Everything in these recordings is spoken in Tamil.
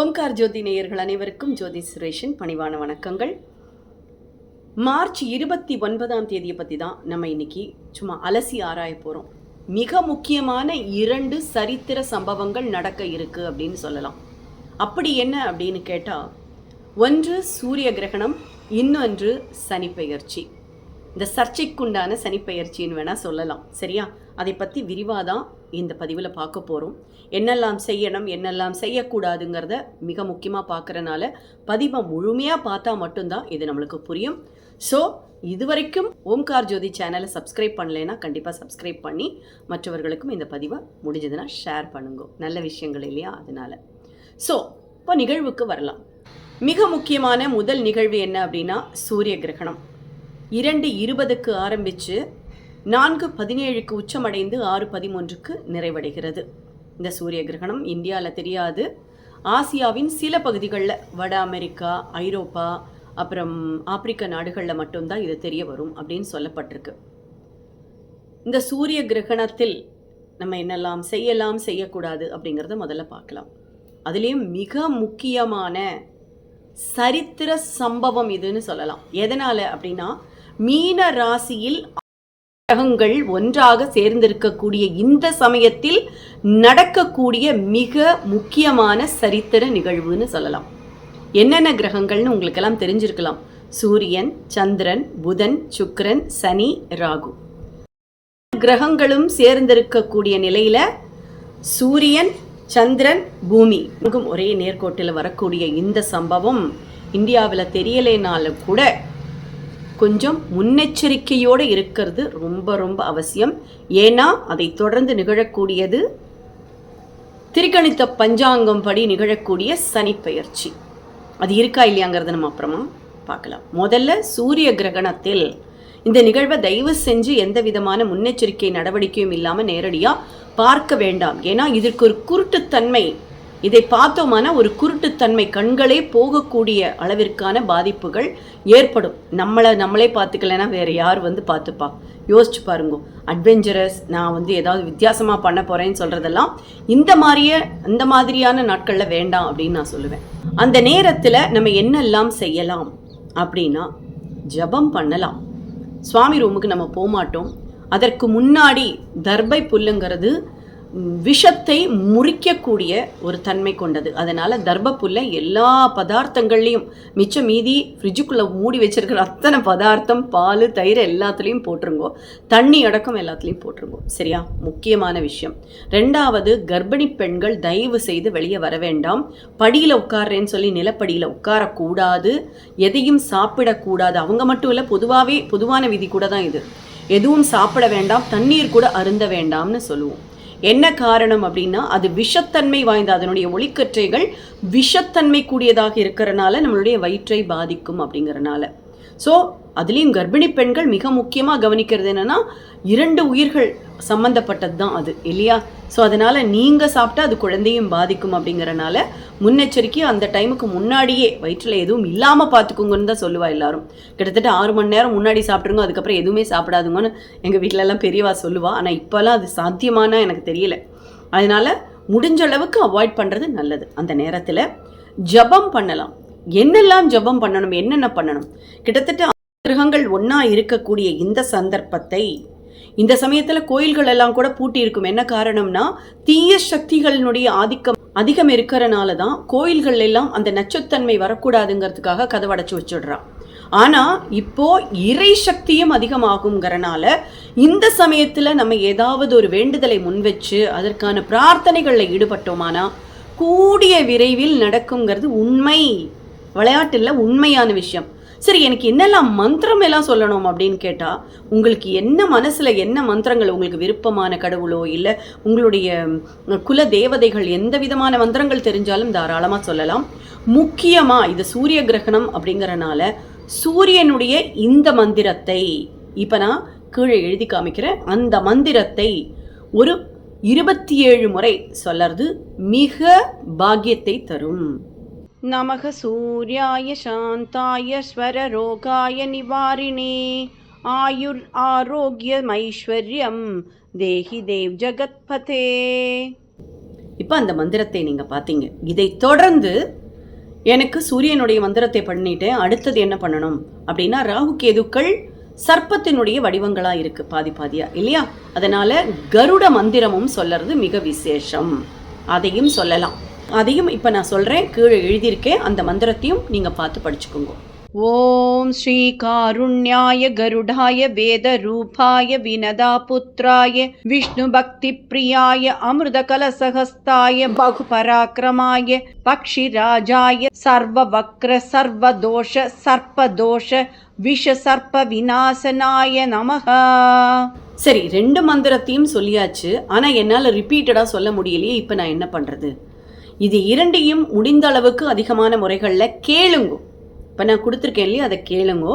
ஓம்கார் ஜோதி நேயர்கள் அனைவருக்கும் ஜோதி சுரேஷின் பணிவான வணக்கங்கள். மார்ச் இருபத்தி ஒன்பதாம் தேதியை பற்றி தான் நம்ம இன்னைக்கு சும்மா அலசி ஆராய போகிறோம் மிக முக்கியமான இரண்டு சரித்திர சம்பவங்கள் நடக்க இருக்கு அப்படின்னு சொல்லலாம். அப்படி என்ன அப்படின்னு கேட்டால் ஒன்று சூரிய கிரகணம் இன்னொன்று சனிப்பெயர்ச்சி இந்த சர்ச்சைக்குண்டான சனிப்பெயர்ச்சின்னு வேணால் சொல்லலாம். சரியா? அதை பற்றி விரிவாக தான் இந்த பதிவில் பார்க்க போகிறோம் என்னெல்லாம் செய்யணும் என்னெல்லாம் செய்யக்கூடாதுங்கிறத மிக முக்கியமாக பார்க்குறனால பதிவை முழுமையாக பார்த்தா மட்டும்தான் இது நம்மளுக்கு புரியும். ஸோ இதுவரைக்கும் ஓம்கார் ஜோதி சேனலை சப்ஸ்கிரைப் பண்ணலைன்னா கண்டிப்பாக சப்ஸ்கிரைப் பண்ணி மற்றவர்களுக்கும் இந்த பதிவை முடிஞ்சதுன்னா ஷேர் பண்ணுங்க. நல்ல விஷயங்கள் இல்லையா? அதனால். ஸோ இப்போ நிகழ்வுக்கு வரலாம். மிக முக்கியமான முதல் நிகழ்வு என்ன அப்படின்னா சூரிய கிரகணம். இரண்டு இருபதுக்கு ஆரம்பித்து நான்கு பதினேழுக்கு உச்சமடைந்து ஆறு பதிமூன்றுக்கு நிறைவடைகிறது. இந்த சூரிய கிரகணம் இந்தியாவில் தெரியாது. ஆசியாவின் சில பகுதிகளில் வட அமெரிக்கா ஐரோப்பா அப்புறம் ஆப்பிரிக்க நாடுகளில் மட்டும்தான் இது தெரிய வரும் அப்படின்னு சொல்லப்பட்டிருக்கு. இந்த சூரிய கிரகணத்தில் நம்ம என்னெல்லாம் செய்யலாம் செய்யக்கூடாது அப்படிங்கிறத முதல்ல பார்க்கலாம். அதுலேயும் மிக முக்கியமான சரித்திர சம்பவம் இதுன்னு சொல்லலாம். எதனால் அப்படின்னா மீன ராசியில் கிரகங்கள் ஒன்றாக சேர்ந்திருக்கக்கூடிய இந்த சமயத்தில் நடக்கக்கூடிய மிக முக்கியமான சரித்திர நிகழ்வுன்னு சொல்லலாம். என்னென்ன கிரகங்கள்னு உங்களுக்கெல்லாம் தெரிஞ்சிருக்கலாம். சூரியன் சந்திரன் புதன் சுக்கரன் சனி ராகு. கிரகங்களும் சேர்ந்திருக்கக்கூடிய நிலையில சூரியன் சந்திரன் பூமி இங்கும் ஒரே நேர்கோட்டில் வரக்கூடிய இந்த சம்பவம் இந்தியாவில் தெரியலைனாலும் கூட கொஞ்சம் முன்னெச்சரிக்கையோடு இருக்கிறது ரொம்ப ரொம்ப அவசியம். ஏன்னா அதை தொடர்ந்து நிகழக்கூடியது திரிகணித்த பஞ்சாங்கம் படி நிகழக்கூடிய சனிப்பெயர்ச்சி. அது இருக்கா இல்லையாங்கிறத நம்ம அப்புறமா பார்க்கலாம். முதல்ல சூரிய கிரகணத்தில் இந்த நிகழ்வை தயவு செஞ்சு எந்த விதமான முன்னெச்சரிக்கை நடவடிக்கையும் இல்லாமல் நேரடியாக பார்க்க வேண்டாம். ஏன்னா இதற்கு ஒரு குருட்டுத்தன்மை இதை பார்த்தோமான ஒரு குருட்டுத்தன்மை கண்களே போகக்கூடிய அளவிற்கான பாதிப்புகள் ஏற்படும். நம்மளை நம்மளே பார்த்துக்கலன்னா வேறு யார் வந்து பார்த்துப்பா. யோசிச்சு பாருங்க. அட்வென்ச்சரஸ் நான் வந்து ஏதாவது வித்தியாசமாக பண்ண போகிறேன்னு சொல்கிறதெல்லாம் இந்த மாதிரியே இந்த மாதிரியான நாட்களில் வேண்டாம் அப்படின்னு நான் சொல்லுவேன். அந்த நேரத்தில் நம்ம என்னெல்லாம் செய்யலாம் அப்படின்னா ஜபம் பண்ணலாம். சுவாமி ரூமுக்கு நம்ம போகமாட்டோம் அதற்கு முன்னாடி தர்பை புல்லுங்கிறது விஷத்தை முறிக்கக்கூடிய ஒரு தன்மை கொண்டது. அதனால் தர்ப எல்லா பதார்த்தங்கள்லையும் மிச்சம் மீதி ஃப்ரிட்ஜுக்குள்ளே மூடி வச்சிருக்கிற அத்தனை பதார்த்தம் பால் தயிர் எல்லாத்துலேயும் போட்டுருங்கோ. தண்ணி அடக்கம் எல்லாத்துலேயும் போட்டுருங்கோ. சரியா? முக்கியமான விஷயம். ரெண்டாவது கர்ப்பிணி பெண்கள் தயவு செய்து வெளியே வர வேண்டாம். படியில் உட்கார்றேன்னு சொல்லி நிலப்படியில் உட்காரக்கூடாது. எதையும் சாப்பிடக்கூடாது. அவங்க மட்டும் இல்லை பொதுவாகவே பொதுவான விதி கூட தான் இது. எதுவும் சாப்பிட வேண்டாம். தண்ணீர் கூட அருந்த வேண்டாம்னு சொல்லுவோம். என்ன காரணம் அப்படின்னா அது விஷத்தன்மை வாய்ந்த அதனுடைய ஒளிக்கற்றைகள் விஷத்தன்மை கூடியதாக இருக்கிறனால நம்மளுடைய வயிற்றை பாதிக்கும் அப்படிங்கிறனால. ஸோ அதுலேயும் கர்ப்பிணி பெண்கள் மிக முக்கியமாக கவனிக்கிறது என்னன்னா இரண்டு உயிர்கள் சம்மந்தப்பட்டது தான் அது இல்லையா? ஸோ அதனால் நீங்கள் சாப்பிட்டா அது குழந்தையும் பாதிக்கும் அப்படிங்கிறனால முன்னெச்சரிக்கை அந்த டைமுக்கு முன்னாடியே வயிற்றில் எதுவும் இல்லாமல் பார்த்துக்குங்கன்னு தான் சொல்லுவா எல்லாரும். கிட்டத்தட்ட ஆறு மணி நேரம் முன்னாடி சாப்பிட்ருங்க அதுக்கப்புறம் எதுவுமே சாப்பிடாதுங்கன்னு எங்கள் வீட்டிலலாம் பெரியவா சொல்லுவா. ஆனால் இப்போல்லாம் அது சாத்தியமானா எனக்கு தெரியல. அதனால் முடிஞ்ச அளவுக்கு அவாய்ட் பண்ணுறது நல்லது. அந்த நேரத்தில் ஜபம் பண்ணலாம். என்னெல்லாம் ஜபம் பண்ணணும் என்னென்ன பண்ணணும்? கிட்டத்தட்ட கிரகங்கள் ஒன்றா இருக்கக்கூடிய இந்த சந்தர்ப்பத்தை இந்த சமயத்தில் கோயில்கள் எல்லாம் கூட பூட்டி இருக்கும் என்ன காரணம்னா தீய சக்திகளினுடைய ஆதிக்கம் அதிகம் இருக்கிறனால தான் கோயில்கள் எல்லாம் அந்த நச்சுத்தன்மை வரக்கூடாதுங்கிறதுக்காக கதவடைச்சு வச்சுடுறான் ஆனா இப்போ இறை சக்தியும் அதிகமாகுங்கிறனால இந்த சமயத்துல நம்ம ஏதாவது ஒரு வேண்டுதலை முன்வச்சு அதற்கான பிரார்த்தனைகளில் ஈடுபட்டோமானா கூடிய விரைவில் நடக்குங்கிறது உண்மை. விளையாட்டில் உண்மையான விஷயம். சரி எனக்கு என்னெல்லாம் மந்திரம் எல்லாம் சொல்லணும் அப்படின்னு கேட்டால் உங்களுக்கு என்ன மனசில் என்ன மந்திரங்கள் உங்களுக்கு விருப்பமான கடவுளோ இல்லை உங்களுடைய குல தேவதைகள் எந்த விதமான மந்திரங்கள் தெரிஞ்சாலும் தாராளமாக சொல்லலாம். முக்கியமாக இது சூரிய கிரகணம் அப்படிங்கிறனால சூரியனுடைய இந்த மந்திரத்தை இப்போ நான் கீழே எழுதி காமிக்கிறேன். அந்த மந்திரத்தை ஒரு இருபத்தி ஏழு முறை சொல்லறது மிக பாக்கியத்தை தரும். நமக சூர்யாய சாந்தாய ஸ்வரரோகாய நிவாரிணே. ஆயுர் ஆரோக்கியம் ஐஸ்வர்யம் தேஹி தேவ் ஜகத்பதே. இப்போ அந்த மந்திரத்தை நீங்கள் பார்த்தீங்க இதை தொடர்ந்து எனக்கு சூரியனுடைய மந்திரத்தை பண்ணிட்டேன் அடுத்தது என்ன பண்ணணும்? அப்படின்னா ராகு கேதுக்கள் சர்ப்பத்தினுடைய வடிவங்களாக இருக்குது பாதி பாதியாக இல்லையா? அதனால் கருட மந்திரமும் சொல்லறது மிக விசேஷம். அதையும் சொல்லலாம். அதையும் இப்போ நான் சொல்கிறேன் கீழே எழுதியிருக்கேன் அந்த மந்திரத்தையும் நீங்கள் பார்த்து படிச்சுக்கோங்க. ஓம் ஸ்ரீ காருண்யாய கருடாய வேத ரூபாய வினதா புத்ராய விஷ்ணு பக்தி பிரியாய அமிர்த கலசகஸ்தாய பகு பராக்கிரமாய பக்ஷி ராஜாய சர்வ வக்ர சர்வ தோஷ சர்ப்ப தோஷ விஷ சர்ப்ப விநாசனாய நமக சரி ரெண்டு மந்திரத்தையும் சொல்லியாச்சு. ஆனா என்னால ரிப்பீட்டடா சொல்ல முடியலையே. இப்ப நான் என்ன பண்றது? இது இரண்டையும் முடிந்த அளவுக்கு அதிகமான முறைகளில் கேளுங்கோ. இப்போ நான் கொடுத்துருக்கேன் இல்லையா? அதை கேளுங்கோ.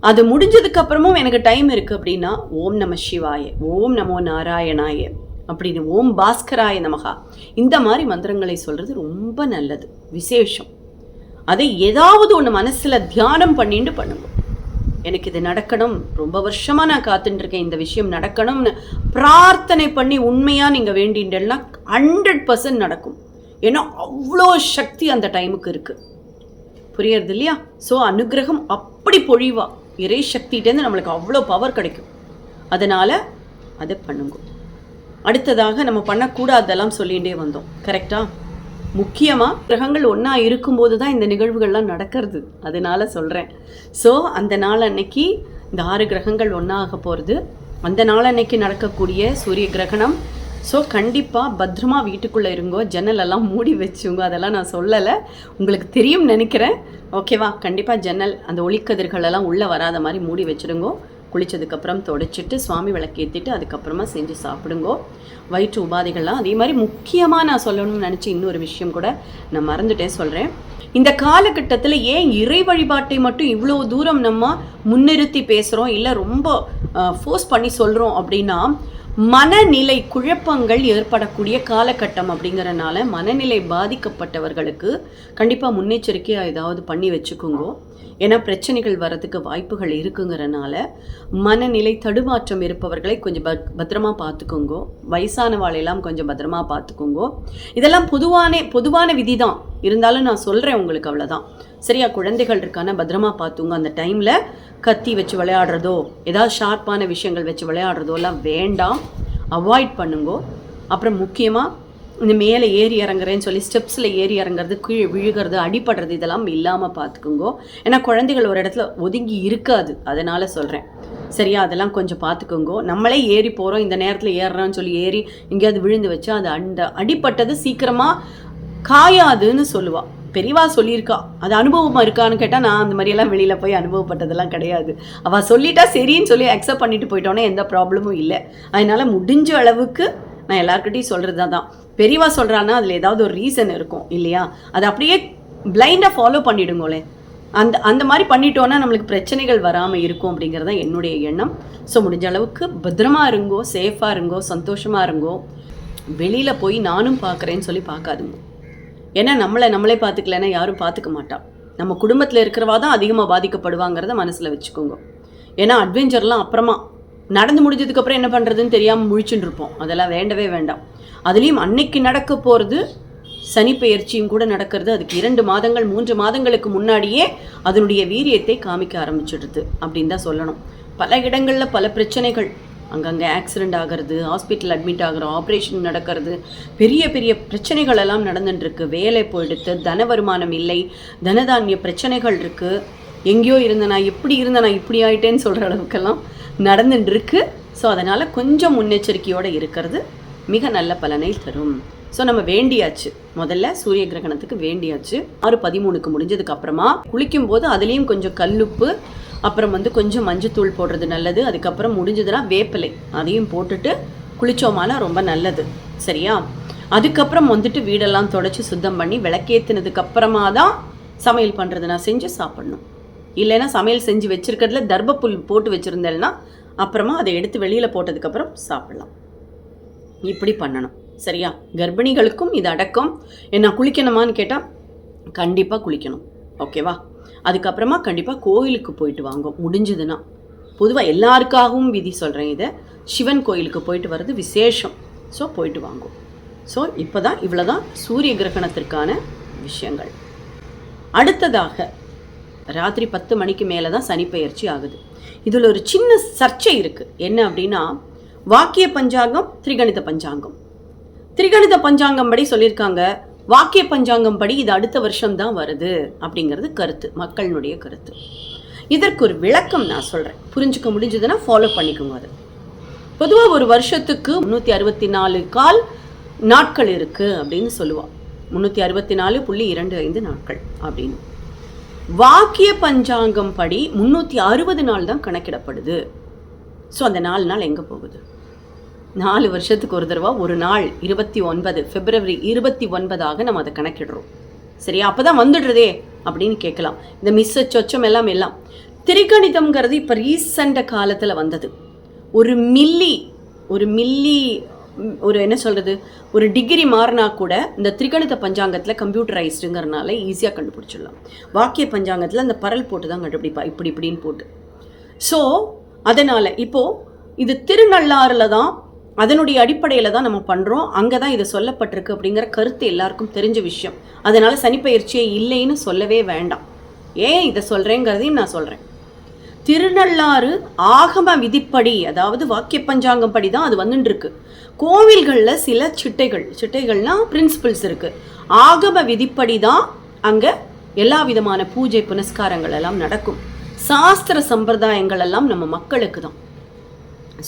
அது முடிஞ்சதுக்கு அப்புறமும் எனக்கு டைம் இருக்குது அப்படின்னா ஓம் நம சிவாய ஓம் நமோ நாராயணாய அப்படின்னு ஓம் பாஸ்கராய நமகா. இந்த மாதிரி மந்திரங்களை சொல்கிறது ரொம்ப நல்லது விசேஷம். அதை ஏதாவது ஒன்று மனசில் தியானம் பண்ணிட்டு பண்ணுங்க. எனக்கு இது நடக்கணும் ரொம்ப வருஷமாக நான் காத்துட்டுருக்கேன் இந்த விஷயம் நடக்கணும்னு பிரார்த்தனை பண்ணி உண்மையாக நீங்கள் வேண்டின்றெல்லாம் ஹண்ட்ரட் பர்சன்ட் நடக்கும். ஏன்னா அவ்வளோ சக்தி அந்த டைமுக்கு இருக்குது புரியறது இல்லையா? ஸோ அனுகிரகம் அப்படி பொழிவா. இறை சக்திகிட்டேருந்து நம்மளுக்கு அவ்வளோ பவர் கிடைக்கும். அதனால் அதை பண்ணுங்க. அடுத்ததாக நம்ம பண்ணக்கூடாதெல்லாம் சொல்லிகிட்டே வந்தோம். கரெக்டா முக்கியமாக கிரகங்கள் ஒன்றா இருக்கும்போது தான் இந்த நிகழ்வுகள்லாம் நடக்கிறது. அதனால் சொல்கிறேன் ஸோ அந்த நாள் அன்னைக்கு இந்த ஆறு கிரகங்கள் ஒன்றாக போகிறது அந்த நாள் அன்னைக்கு நடக்கக்கூடிய சூரிய கிரகணம் ஸோ கண்டிப்பாக பத்திரமா வீட்டுக்குள்ளே இருங்கோ. ஜன்னலெல்லாம் மூடி வச்சுங்க. அதெல்லாம் நான் சொல்லலை. உங்களுக்கு தெரியும் நினைக்கிறேன். ஓகேவா கண்டிப்பாக ஜன்னல் அந்த ஒளிக்கதிர்களெல்லாம் உள்ளே வராத மாதிரி மூடி வச்சுருங்கோ. குளிச்சதுக்கப்புறம் தொடச்சிட்டு சுவாமி விளக்கேற்றிட்டு அதுக்கப்புறமா செஞ்சு சாப்பிடுங்கோ. வயிற்று உபாதைகள்லாம் அதே மாதிரி முக்கியமாக நான் சொல்லணும்னு நினச்சி இன்னொரு விஷயம் கூட நான் மறந்துட்டே சொல்கிறேன் இந்த காலகட்டத்தில் ஏன் இறை வழிபாட்டை மட்டும் இவ்வளோ தூரம் நம்ம முன்னிறுத்தி பேசுகிறோம் இல்லை ரொம்ப ஃபோர்ஸ் பண்ணி சொல்கிறோம் அப்படின்னா மனநிலை குழப்பங்கள் ஏற்படக்கூடிய காலகட்டம் அப்படிங்கிறனால மனநிலை பாதிக்கப்பட்டவர்களுக்கு கண்டிப்பாக முன்னெச்சரிக்கையாக ஏதாவது பண்ணி வச்சுக்கோங்க. ஏன்னா பிரச்சனைகள் வர்றதுக்கு வாய்ப்புகள் இருக்குங்கிறனால மனநிலை தடுமாற்றம் இருப்பவர்களை கொஞ்சம் பத் பத்திரமா பார்த்துக்கோங்கோ வயசானவாளையெல்லாம் கொஞ்சம் பத்திரமா பார்த்துக்கோங்கோ இதெல்லாம் பொதுவான பொதுவான விதி தான் இருந்தாலும் நான் சொல்கிறேன் உங்களுக்கு அவ்வளோதான் சரியா குழந்தைகள் இருக்கான பத்திரமா பார்த்துங்க அந்த டைமில் கத்தி வச்சு விளையாடுறதோ ஏதாவது ஷார்ப்பான விஷயங்கள் வச்சு விளையாடுறதோ எல்லாம் வேண்டாம். அவாய்ட் பண்ணுங்கோ. அப்புறம் முக்கியமாக இந்த மேலே ஏறி இறங்குறேன்னு சொல்லி ஸ்டெப்ஸில் ஏறி இறங்குறது கீழே விழுகிறது அடிபடுறது இதெல்லாம் இல்லாமல் பார்த்துக்குங்கோ. ஏன்னா குழந்தைகள் ஒரு இடத்துல ஒதுங்கி இருக்காது. அதனால் சொல்கிறேன் சரியா? அதெல்லாம் கொஞ்சம் பார்த்துக்குங்கோ. நம்மளே ஏறி போகிறோம் இந்த நேரத்தில் ஏறுறோம்னு சொல்லி ஏறி எங்கேயாவது விழுந்து வச்சா அது அந்த அடிப்பட்டது சீக்கிரமாக காயாதுன்னு சொல்லுவாள் பெரியவா சொல்லியிருக்கா. அது அனுபவமாக இருக்கான்னு கேட்டால் நான் அந்த மாதிரியெல்லாம் வெளியில் போய் அனுபவப்பட்டதெல்லாம் கிடையாது. அவள் சொல்லிட்டா சரின்னு சொல்லி அக்செப்ட் பண்ணிட்டு போயிட்டோன்னே எந்த ப்ராப்ளமும் இல்லை. அதனால் முடிஞ்ச அளவுக்கு நான் எல்லாருக்கிட்டையும் சொல்கிறது தான் பெரியவா சொல்கிறான்னா அதில் ஏதாவது ஒரு ரீசன் இருக்கும் இல்லையா? அதை அப்படியே பிளைண்டாக ஃபாலோ பண்ணிடுங்களே. அந்த அந்த மாதிரி பண்ணிட்டோன்னா நம்மளுக்கு பிரச்சனைகள் வராமல் இருக்கும் அப்படிங்கிறது தான் என்னுடைய எண்ணம். ஸோ முடிஞ்ச அளவுக்கு பத்திரமா இருங்கோ சேஃபாக இருங்கோ சந்தோஷமாக இருங்கோ. வெளியில் போய் நானும் பார்க்குறேன்னு சொல்லி பார்க்காதுங்க. ஏன்னா நம்மளை நம்மளே பார்த்துக்கலன்னா யாரும் பார்த்துக்க மாட்டா. நம்ம குடும்பத்தில் இருக்கிறவா தான் அதிகமாக பாதிக்கப்படுவாங்கிறத மனசில் வச்சுக்கோங்க. ஏன்னா அட்வென்ச்சர்லாம் அப்புறமா நடந்து முடிஞ்சதுக்கப்புறம் என்ன பண்ணுறதுன்னு தெரியாமல் முழிச்சுட்டு இருப்போம். அதெல்லாம் வேண்டவே வேண்டாம். அதுலேயும் அன்னைக்கு நடக்க போகிறது சனி பெயர்ச்சியும் கூட நடக்கிறது. அதுக்கு இரண்டு மாதங்கள் மூன்று மாதங்களுக்கு முன்னாடியே அதனுடைய வீரியத்தை காமிக்க ஆரம்பிச்சிடுது அப்படின்னு தான் சொல்லணும். பல இடங்களில் பல பிரச்சனைகள். அங்கங்கே ஆக்சிடெண்ட் ஆகிறது ஹாஸ்பிட்டல் அட்மிட் ஆகிறோம் ஆப்ரேஷன் நடக்கிறது. பெரிய பெரிய பிரச்சனைகள் எல்லாம் நடந்துட்டுருக்கு வேலை போயிடுத்து தன வருமானம் இல்லை தனதானிய பிரச்சனைகள் இருக்குது எங்கேயோ இருந்த நான் எப்படி இருந்த நான் இப்படி ஆயிட்டேன்னு சொல்கிற அளவுக்கெல்லாம் நடந்துட்டு இருக்கு ஸோ அதனால் கொஞ்சம் முன்னெச்சரிக்கையோடு இருக்கிறது மிக நல்ல பலனை தரும். ஸோ நம்ம வேண்டியாச்சு. முதல்ல சூரிய கிரகணத்துக்கு வேண்டியாச்சு. ஆறு பதிமூணுக்கு முடிஞ்சதுக்கு அப்புறமா குளிக்கும் போது அதுலேயும் கொஞ்சம் கல்லுப்பு அப்புறம் வந்து கொஞ்சம் மஞ்சத்தூள் போடுறது நல்லது. அதுக்கப்புறம் முடிஞ்சதுன்னா வேப்பிலை அதையும் போட்டுட்டு குளிச்சோமானா ரொம்ப நல்லது. சரியா? அதுக்கப்புறம் வந்துட்டு வீடெல்லாம் தொடச்சி சுத்தம் பண்ணி விளக்கேற்றினதுக்கு அப்புறமா தான் சமையல் பண்ணுறது நான் செஞ்சு சாப்பிடணும். இல்லைன்னா சமையல் செஞ்சு வச்சுருக்கிறதுல தர்பப்புல் போட்டு வச்சுருந்தேன்னா அப்புறமா அதை எடுத்து வெளியில் போட்டதுக்கப்புறம் சாப்பிட்லாம். இப்படி பண்ணணும். சரியா? கர்ப்பிணிகளுக்கும் இது அடக்கம். என்ன குளிக்கணுமான்னு கேட்டால் கண்டிப்பாக குளிக்கணும். ஓகேவா? அதுக்கப்புறமா கண்டிப்பாக கோயிலுக்கு போயிட்டு வாங்க. முடிஞ்சதுன்னா. பொதுவாக எல்லாருக்காகவும் விதி சொல்கிறேன் இதை. சிவன் கோயிலுக்கு போயிட்டு வர்றது விசேஷம். ஸோ போயிட்டு வாங்கும் ஸோ இப்போ தான் இவ்வளோ தான் சூரிய கிரகணத்திற்கான விஷயங்கள். அடுத்ததாக ராத்திரி பத்து மணிக்கு மேலே தான் சனிப்பெயர்ச்சி ஆகுது. இதில் ஒரு சின்ன சர்ச்சை இருக்குது என்ன அப்படின்னா வாக்கிய பஞ்சாங்கம் திரிகணித பஞ்சாங்கம். திரிகணித பஞ்சாங்கம் படி சொல்லியிருக்காங்க. வாக்கிய பஞ்சாங்கம் படி இது அடுத்த வருஷம் தான் வருது அப்படிங்கிறது கருத்து மக்களினுடைய கருத்து. இதற்கு ஒரு விளக்கம் நான் சொல்கிறேன் புரிஞ்சுக்க முடிஞ்சதுன்னா ஃபாலோ பண்ணிக்கோங்க அது. பொதுவாக ஒரு வருஷத்துக்கு முந்நூற்றி அறுபத்தி நாலு கால் நாட்கள் இருக்குது அப்படின்னு சொல்லுவாள் முந்நூற்றி அறுபத்தி நாலு புள்ளி இரண்டு ஐந்து நாட்கள் அப்படின்னு. வாக்கிய பஞ்சாங்கம் படி முந்நூற்றி அறுபது நாள் தான் கணக்கிடப்படுது. ஸோ அந்த நாலு நாள் எங்கே போகுது? நாலு வருஷத்துக்கு ஒரு தடவை ஒரு நாள் இருபத்தி ஒன்பது பிப்ரவரி இருபத்தி ஒன்பதாக நம்ம அதை கணக்கிடுறோம். சரியா? அப்போ தான் வந்துடுறதே அப்படின்னு கேட்கலாம். இந்த மிஸ்ஸ சொச்சம் எல்லாம் எல்லாம். திரிகணிதம்ங்கிறது இப்போ ரீசண்ட காலத்தில் வந்தது. ஒரு மில்லி ஒரு மில்லி ஒரு என்ன சொல்கிறது ஒரு டிகிரி மாறினா கூட இந்த திரிகணித பஞ்சாங்கத்தில் கம்ப்யூட்டரைஸ்டுங்கிறனால ஈஸியாக கண்டுபிடிச்சிடலாம். வாக்கிய பஞ்சாங்கத்தில் அந்த பரல் போட்டு தான் கண்டுபிடிப்பா இப்படி இப்படின்னு போட்டு. ஸோ அதனால் இப்போது இது திருநள்ளாறில் தான் அதனுடைய அடிப்படையில் தான் நம்ம பண்ணுறோம் அங்கே தான் இது சொல்லப்பட்டிருக்கு அப்படிங்கிற கருத்து எல்லாருக்கும் தெரிஞ்ச விஷயம். அதனால் சனிப்பயிற்சியே இல்லைன்னு சொல்லவே வேண்டாம். ஏன் இதை சொல்கிறேங்கிறதையும் நான் சொல்கிறேன் திருநள்ளாறு ஆகம விதிப்படி அதாவது வாக்கிய பஞ்சாங்கம் படி தான் அது வந்துட்டுருக்கு கோவில்களில் சில சிட்டைகள் சிட்டைகள்னா பிரின்சிபல்ஸ் இருக்குது ஆகம விதிப்படி தான் அங்கே எல்லா விதமான பூஜை புனஸ்காரங்கள் எல்லாம் நடக்கும். சாஸ்திர சம்பிரதாயங்கள் எல்லாம் நம்ம மக்களுக்கு தான்.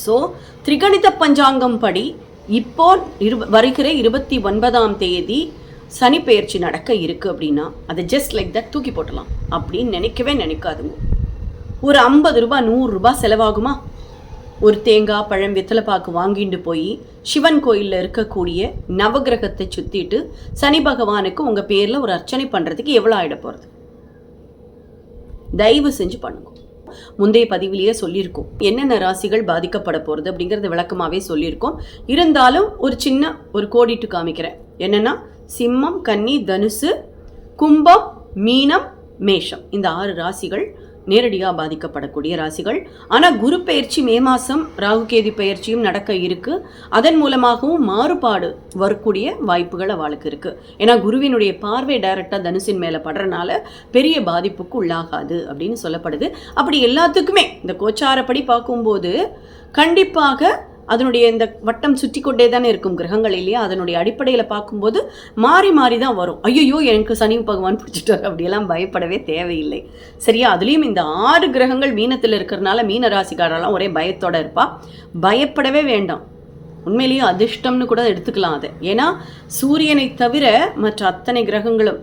ஸோ திரிகணித பஞ்சாங்கம் படி இப்போ இரு வருகிற இருபத்தி ஒன்பதாம் தேதி சனி பெயர்ச்சி நடக்க இருக்கு அப்படின்னா அதை ஜஸ்ட் லைக் தட் தூக்கி போட்டலாம். அப்படின்னு நினைக்கவே நினைக்காதுங்க. ஒரு ஐம்பது ரூபாய் நூறு ரூபாய் செலவாகுமா? ஒரு தேங்காய் பழம் வெத்தலைப்பாக்கு வாங்கிட்டு போய் சிவன் கோயிலில் இருக்கக்கூடிய நவகிரகத்தை சுற்றிட்டு சனி பகவானுக்கு உங்கள் பேரில் ஒரு அர்ச்சனை பண்ணுறதுக்கு எவ்வளோ ஆகிட போகிறது தயவு செஞ்சு பண்ணுங்க. முந்தைய பதிவிலேயே சொல்லியிருக்கோம். என்னென்ன ராசிகள் பாதிக்கப்பட போகிறது அப்படிங்கிறத விளக்கமாகவே சொல்லியிருக்கோம். இருந்தாலும் ஒரு சின்ன ஒரு கோடிட்டு காமிக்கிறேன். என்னென்னா சிம்மம் கன்னி தனுசு கும்பம் மீனம் மேஷம். இந்த ஆறு ராசிகள் நேரடியாக பாதிக்கப்படக்கூடிய ராசிகள். ஆனால் குரு பெயர்ச்சி மே மாதம் ராகுகேதி பெயர்ச்சியும் நடக்க இருக்கு. அதன் மூலமாகவும் மாறுபாடு வரக்கூடிய வாய்ப்புகள் அவளுக்கு இருக்கு. ஏன்னா குருவினுடைய பார்வை டைரக்டாக தனுசின் மேலே படுறனால பெரிய பாதிப்புக்கு உள்ளாகாது அப்படின்னு சொல்லப்படுது. அப்படி எல்லாத்துக்குமே இந்த கோச்சாரப்படி பார்க்கும்போது கண்டிப்பாக அதனுடைய இந்த வட்டம் சுற்றி கொண்டே தானே இருக்கும் கிரகங்கள் இல்லையா? அதனுடைய அடிப்படையில் பார்க்கும்போது மாறி மாறி தான் வரும். ஐயோ எனக்கு சனி பகவான் பிடிச்சிட்டாரு அப்படியெல்லாம் பயப்படவே தேவையில்லை. சரியா? அதுலேயும் இந்த ஆறு கிரகங்கள் மீனத்தில் இருக்கிறனால மீன ராசிக்காரெல்லாம் ஒரே பயத்தோட இருப்பா. பயப்படவே வேண்டாம். உண்மையிலேயே அதிர்ஷ்டம்னு கூட எடுத்துக்கலாம் அதை. ஏன்னா சூரியனை தவிர மற்ற அத்தனை கிரகங்களும்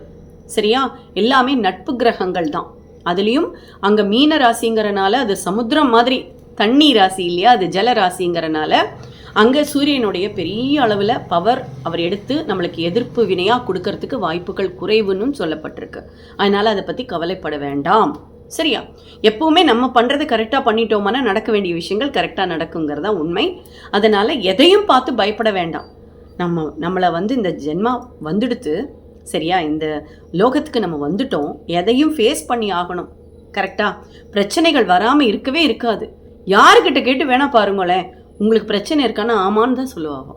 சரியா? எல்லாமே நட்பு கிரகங்கள் தான். அதுலேயும் அங்கே மீன ராசிங்கிறனால அது சமுத்திரம் மாதிரி தண்ணி ராசி இல்லையா? அது ஜலராசிங்கிறனால அங்கே சூரியனுடைய பெரிய அளவில் பவர் அவர் எடுத்து நம்மளுக்கு எதிர்ப்பு வினையாக கொடுக்கறதுக்கு வாய்ப்புகள் குறைவுன்னு சொல்லப்பட்டிருக்கு. அதனால் அதை பற்றி கவலைப்பட வேண்டாம். சரியா? எப்பவுமே நம்ம பண்ணுறது கரெக்டாக பண்ணிட்டோம்னா நடக்க வேண்டிய விஷயங்கள் கரெக்டாக நடக்குங்கிறதா உண்மை. அதனால் எதையும் பார்த்து பயப்பட வேண்டாம். நம்ம நம்மளை வந்து இந்த ஜென்மா வந்துடுத்து சரியா? இந்த லோகத்துக்கு நம்ம வந்துட்டோம் எதையும் ஃபேஸ் பண்ணி ஆகணும். கரெக்டாக பிரச்சனைகள் வராமல் இருக்கவே இருக்காது. யாருக்கிட்ட கேட்டு வேணா பாருங்களேன். உங்களுக்கு பிரச்சனை இருக்கான்னா ஆமான்னு தான் சொல்லுவாங்க.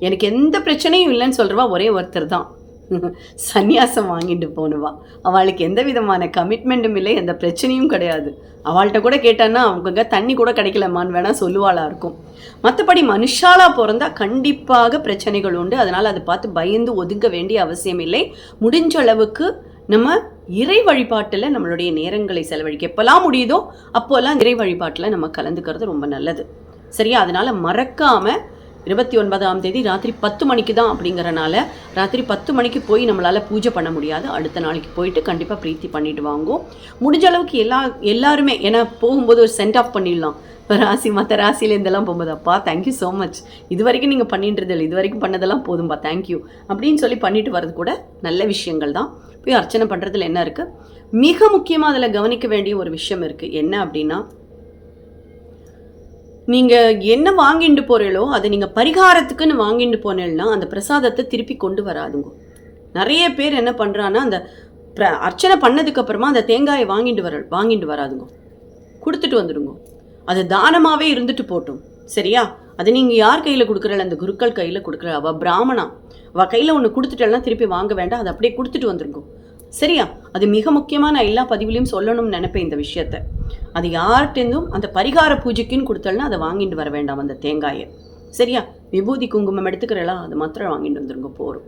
எனக்கு எந்த பிரச்சனையும் இல்லைன்னு சொல்கிறவா ஒரே ஒருத்தர் தான். சந்நியாசம் வாங்கிட்டு போனவா அவளுக்கு எந்த விதமான கமிட்மெண்ட்டும் இல்லை எந்த பிரச்சனையும் கிடையாது. அவள்கிட்ட கூட கேட்டான்னா அவங்க தண்ணி கூட கிடைக்கலமான்னு வேணால் சொல்லுவாளா இருக்கும். மற்றபடி மனுஷாலாக பிறந்தா கண்டிப்பாக பிரச்சனைகள் உண்டு. அதனால் அதை பார்த்து பயந்து ஒதுங்க வேண்டிய அவசியம் இல்லை. முடிஞ்ச அளவுக்கு நம்ம இறை வழிபாட்டில் நம்மளுடைய நேரங்களை செலவழிக்க எப்போல்லாம் முடியுதோ அப்போல்லாம் இறை வழிபாட்டில் நம்ம கலந்துக்கிறது ரொம்ப நல்லது. சரியா? அதனால் மறக்காமல் இருபத்தி ஒன்பதாம் தேதி ராத்திரி பத்து மணிக்கு தான் அப்படிங்கிறனால ராத்திரி பத்து மணிக்கு போய் நம்மளால் பூஜை பண்ண முடியாது. அடுத்த நாளைக்கு போயிட்டு கண்டிப்பாக பிரீத்தி பண்ணிட்டு வாங்குவோம். முடிஞ்ச அளவுக்கு எல்லா எல்லாருமே ஏன்னா போகும்போது ஒரு சென்ட் ஆஃப் பண்ணிடலாம். இப்போ ராசி மற்ற ராசியிலேருந்தெல்லாம் போகும்போது அப்பா தேங்க்யூ ஸோ மச் இது வரைக்கும் நீங்கள் பண்ணின்றது இல்லை. இது வரைக்கும் பண்ணதெல்லாம் போதும்பா தேங்க்யூ அப்படின்னு சொல்லி பண்ணிட்டு வர்றது கூட நல்ல விஷயங்கள் தான். போய் அர்ச்சனை பண்ணுறதுல என்ன இருக்குது மிக முக்கியமாக அதில் கவனிக்க வேண்டிய ஒரு விஷயம் இருக்குது என்ன அப்படின்னா நீங்கள் என்ன வாங்கிட்டு போகிறீங்களோ அதை நீங்கள் பரிகாரத்துக்குன்னு வாங்கிட்டு போனேன்னா அந்த பிரசாதத்தை திருப்பி கொண்டு வராதுங்க. நிறைய பேர் என்ன பண்ணுறான்னா அந்த ப்ர அர்ச்சனை பண்ணதுக்கு அப்புறமா அந்த தேங்காயை வாங்கிட்டு வர வாங்கிட்டு வராதுங்க. கொடுத்துட்டு வந்துடுங்க அது தானமாகவே இருந்துட்டு போட்டும். சரியா? அது நீங்கள் யார் கையில் கொடுக்குறல அந்த குருக்கள் கையில் கொடுக்குற அவள் பிராமணா. அவள் கையில் ஒன்று கொடுத்துட்டாலாம் திருப்பி வாங்க வேண்டாம். அதை அப்படியே கொடுத்துட்டு வந்துருங்க. சரியா? அது மிக முக்கியமாக நான் எல்லா பதிவுலையும் சொல்லணும்னு நினைப்பேன் இந்த விஷயத்த. அது யார்கிட்டேருந்தும் அந்த பரிகார பூஜைக்குன்னு கொடுத்தல்னா அதை வாங்கிட்டு வர வேண்டாம் அந்த தேங்காயை. சரியா? விபூதி குங்குமம் எடுத்துக்கிறலாம் அது மாத்திரம் வாங்கிட்டு வந்துருங்க போகிறோம்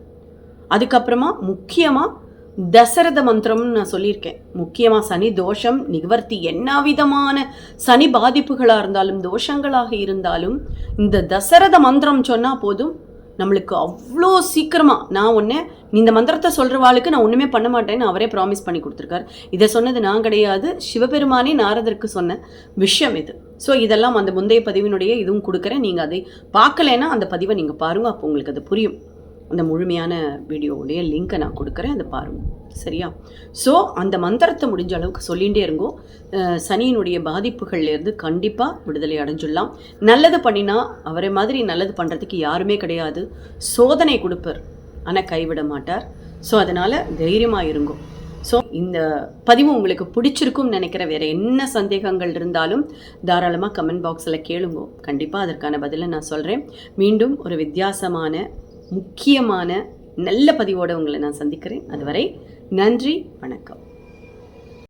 அதுக்கப்புறமா முக்கியமாக தசரத மந்திரம்னு நான் சொல்லியிருக்கேன். முக்கியமாக சனி தோஷம் நிவர்த்தி என்ன விதமான சனி பாதிப்புகளாக இருந்தாலும் தோஷங்களாக இருந்தாலும் இந்த தசரத மந்திரம் சொன்னால் போதும் நம்மளுக்கு அவ்வளோ சீக்கிரமாக நான் ஒன்று இந்த மந்திரத்தை சொல்கிறவாளுக்கு நான் ஒன்றுமே பண்ண மாட்டேன்னு அவரே ப்ராமிஸ் பண்ணி கொடுத்துருக்காரு. இதை சொன்னது நான் கிடையாது சிவபெருமானே நாரதருக்கு சொன்ன விஷயம் இது. ஸோ இதெல்லாம் அந்த முந்தைய பதிவினுடைய இதுவும் கொடுக்குறேன். நீங்கள் அதை பார்க்கலைன்னா அந்த பதிவை நீங்கள் பாருங்கள் அப்போ உங்களுக்கு அது புரியும். அந்த முழுமையான வீடியோவுடைய லிங்க்கை நான் கொடுக்குறேன் அதை பாருங்கள் சரியா? ஸோ அந்த மந்திரத்தை முடிஞ்ச அளவுக்கு சொல்லிகிட்டே இருங்கோ. அஹ் சனியினுடைய பாதிப்புகள்லேருந்து கண்டிப்பாக விடுதலை அடைஞ்சிடலாம். நல்லது பண்ணினா அவரை மாதிரி நல்லது பண்ணுறதுக்கு யாருமே கிடையாது. சோதனை கொடுப்பார் ஆனால் கைவிட மாட்டார். ஸோ அதனால் தைரியமாக இருங்கோ. ஸோ இந்த பதிவு உங்களுக்கு பிடிச்சிருக்கும்னு நினைக்கிற வேறு என்ன சந்தேகங்கள் இருந்தாலும் தாராளமாக கமெண்ட் பாக்ஸில் கேளுங்கோ. கண்டிப்பாக அதற்கான பதிலை நான் சொல்கிறேன் மீண்டும் ஒரு வித்தியாசமான முக்கியமான நல்ல பதிவோடு உங்களை நான் சந்திக்கிறேன். அதுவரை நன்றி வணக்கம்.